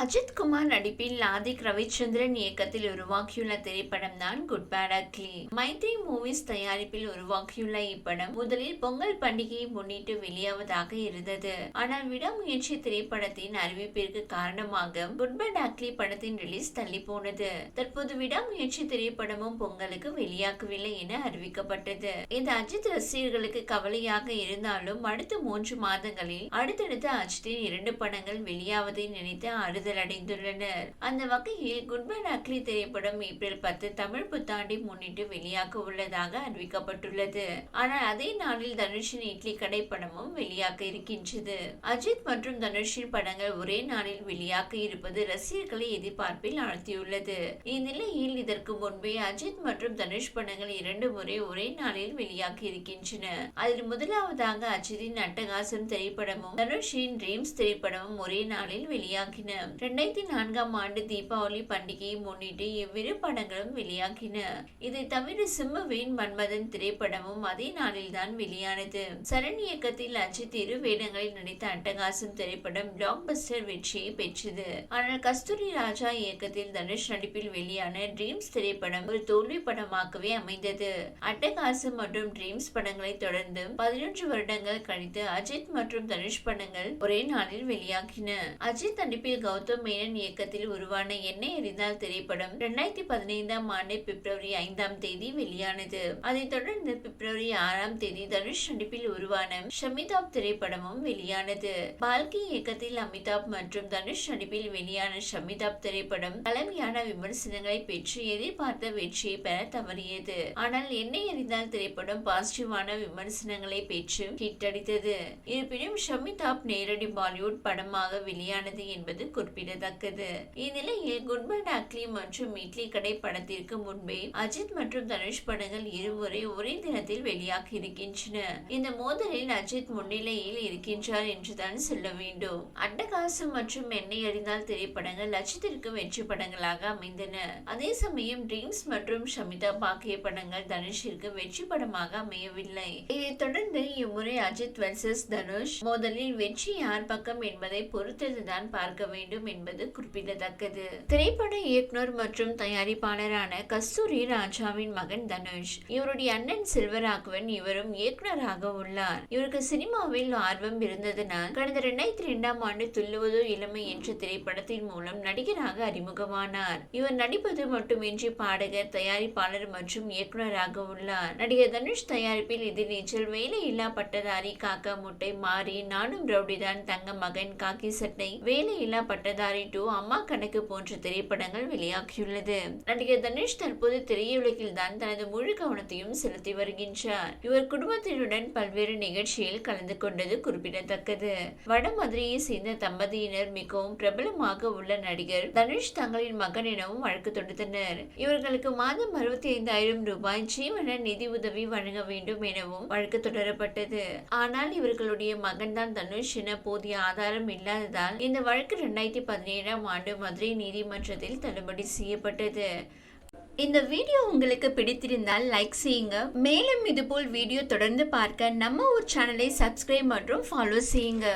அஜித் குமார் நடிப்பில் லாதிக் ரவிச்சந்திரன் இயக்கத்தில் உருவாக்கியுள்ள திரைப்படம் தான் Good Bad Ugly Mythri Movies தயாரிப்பில் உருவாக்கியுள்ள இப்படம் முதலில் பொங்கல் பண்டிகையை முன்னிட்டு வெளியாவதாக இருந்தது. ஆனால் விடாமுயற்சி திரைப்படத்தின் அறிவிப்பிற்கு காரணமாக குட் பேட் அக்லி படத்தின் ரிலீஸ் தள்ளி போனது தற்போது விடாமுயற்சி திரைப்படமும் பொங்கலுக்கு வெளியாகவில்லை என அறிவிக்கப்பட்டது. இது அஜித் ரசிகர்களுக்கு கவலையாக இருந்தாலும் அடுத்த மூன்று மாதங்களில் அடுத்தடுத்த அஜித்தின் இரண்டு படங்கள் வெளியாவதை நினைத்து ஆறுதல் அடைந்துள்ளனர் அந்த வகையில் குட்மேன் அக்லி திரைப்படம் ஏப்ரல் பத்து தமிழ் புத்தாண்டை முன்னிட்டு வெளியாக உள்ளதாக அறிவிக்கப்பட்டுள்ளது. ஆனால் அதே நாளில் தனுஷின் இட்லி கடை படமும் வெளியாக இருக்கின்றது. அஜித் மற்றும் தனுஷின் படங்கள் ஒரே நாளில் வெளியாக இருப்பது ரசிகர்களை எதிர்பார்ப்பில் ஆழ்த்தியுள்ளது. இந்நிலையில் இதற்கு முன்பே அஜித் மற்றும் தனுஷ் படங்கள் இரண்டு முறை ஒரே நாளில் வெளியாக இருக்கின்றன. அதில் முதலாவதாக அஜித்தின் அட்டகாசம் திரைப்படமும் தனுஷின் ட்ரீம்ஸ் திரைப்படமும் ஒரே நாளில் வெளியாகின. ரெண்டாயிரத்தி நான்காம் ஆண்டு தீபாவளி பண்டிகையை முன்னிட்டு இவ்விரு படங்களும் வெளியாகின. இதை தவிர சிம்மவின் மன்மதன் திரைப்படமும் அதே நாளில்தான் வெளியானது. சரண் இயக்கத்தில் அஜித் இரு வேடங்களில் நடித்த அட்டகாசம் திரைப்படம் பிளாக் பஸ்டர் வெற்றியை பெற்றது. ஆனால் கஸ்தூரி ராஜா இயக்கத்தில் தனுஷ் நடிப்பில் வெளியான ட்ரீம்ஸ் திரைப்படம் ஒரு தோல்வி படமாகவே அமைந்தது. அட்டகாசம் மற்றும் ட்ரீம்ஸ் படங்களை தொடர்ந்து பதினொன்று வருடங்கள் கழித்து அஜித் மற்றும் தனுஷ் படங்கள் ஒரே நாளில் வெளியாகின. அஜித் நடிப்பில் கௌதம் மேனன் இயக்கத்தில் உருவான என்னை எரிந்தால் திரைப்படம் இரண்டாயிரத்தி பதினைந்தாம் ஆண்டு பிப்ரவரி ஐந்தாம் தேதி வெளியானது. அதைத் தொடர்ந்து பிப்ரவரி ஆறாம் தேதி தனுஷ் நடிப்பில் உருவான ஷமிதாப் திரைப்படமும் வெளியானது. பால்கி இயக்கத்தில் அமிதாப் மற்றும் தனுஷ் நடிப்பில் வெளியான ஷமிதாப் திரைப்படம் கலவையான விமர்சனங்களை பெற்று எதிர்பார்த்த வெற்றியை பெற தவறியது. ஆனால் என்னை அறிந்தால் திரைப்படம் பாசிட்டிவான விமர்சனங்களை பெற்று ஹிட் அடித்தது இருப்பினும் ஷமிதாப் நேரடி பாலிவுட் படமாக வெளியானது என்பது குறிப்பிடத்தக்கது இந்நிலையில் குட்பட் அக்லி மற்றும் இட்லி கடை படத்திற்கு முன்பே அஜித் மற்றும் தனுஷ் படங்கள் இருமுறை ஒரே தினத்தில் வெளியாகி இருக்கின்றன இந்த மோதலில் அஜித் முன்னிலையில் இருக்கின்றார் என்றுதான் சொல்ல வேண்டும். அட்டகாசம் மற்றும் எண்ணெய் அறிந்தால் திரைப்படங்கள் அஜித்திற்கு வெற்றி படங்களாக அமைந்தன. அதே சமயம் ட்ரீம்ஸ் மற்றும் ஷமிதா பாக்கிய படங்கள் தனுஷிற்கு வெற்றி படமாக அமையவில்லை. இதைத் தொடர்ந்து இம்முறை அஜித் வெர்சஸ் தனுஷ் மோதலில் வெற்றி யார் பக்கம் என்பதை பொறுத்ததுதான் பார்க்க வேண்டும் என்பது குறிப்பிடத்தக்கது. திரைப்பட இயக்குனர் மற்றும் தயாரிப்பாளரான கஸ்தூரி ராஜாவின் மகன் தனுஷ் இவருடைய அண்ணன் செல்வராகவன் இவரும் இயக்குனராக உள்ளார். இவருக்கு சினிமாவில் ஆர்வம் இருந்ததனால் கடந்த இரண்டாயிரத்தி இரண்டாம் ஆண்டு துள்ளுவதோ இளமை என்ற திரைப்படத்தின் மூலம் நடிகராக அறிமுகமானார். இவர் நடிப்பது மட்டுமின்றி பாடகர் தயாரிப்பாளர் மற்றும் இயக்குனராக உள்ளார். நடிகர் தனுஷ் தயாரிப்பில் எதிர்நீச்சல் வேலையில்லா பட்டதாரி காக்கா முட்டை மாறி நானும் ரவுடிதான் தங்க மகன் காக்கி சட்டை வேலையில்லா பட்டதாரி டூ அம்மா கணக்கு போன்ற திரைப்படங்கள் வெளியாகியுள்ளது. நடிகர் தனுஷ் தற்போது திரையுலகில் தான் தனது முழு கவனத்தையும் செலுத்தி வருகின்றார். இவர் குடும்பத்தினருடன் பல்வேறு நிகழ்ச்சியில் கலந்து கொண்டது குறிப்பிடத்தக்கது. வடமதுரையை சேர்ந்த தம்பதியினர் மிகவும் பிரபலமாக உள்ள நடிகர் தனுஷ் தங்களின் மகன் எனவும் வழக்கு தொடுத்தனர். இவர்களுக்கு மாதம் அறுபத்தி ஐந்தாயிரம் ரூபாய் ஜீவன நிதி உதவி வழங்க வேண்டும் எனவும் வழக்கு தொடரப்பட்டது. ஆனால் இவர்களுடைய மகன்தான் தனுஷ் என போதிய ஆதாரம் இல்லாததால் இந்த வழக்கு இரண்டாயிரத்தி பதினேழாம் ஆண்டு மதுரை நீதிமன்றத்தில் தள்ளுபடி செய்யப்பட்டது. இந்த வீடியோ உங்களுக்கு பிடித்திருந்தால் லைக் செய்யுங்க. மேலும் இதுபோல் வீடியோ தொடர்ந்து பார்க்க நம்ம ஒரு சேனலை சப்ஸ்கிரைப் மற்றும் ஃபாலோ செய்யுங்க.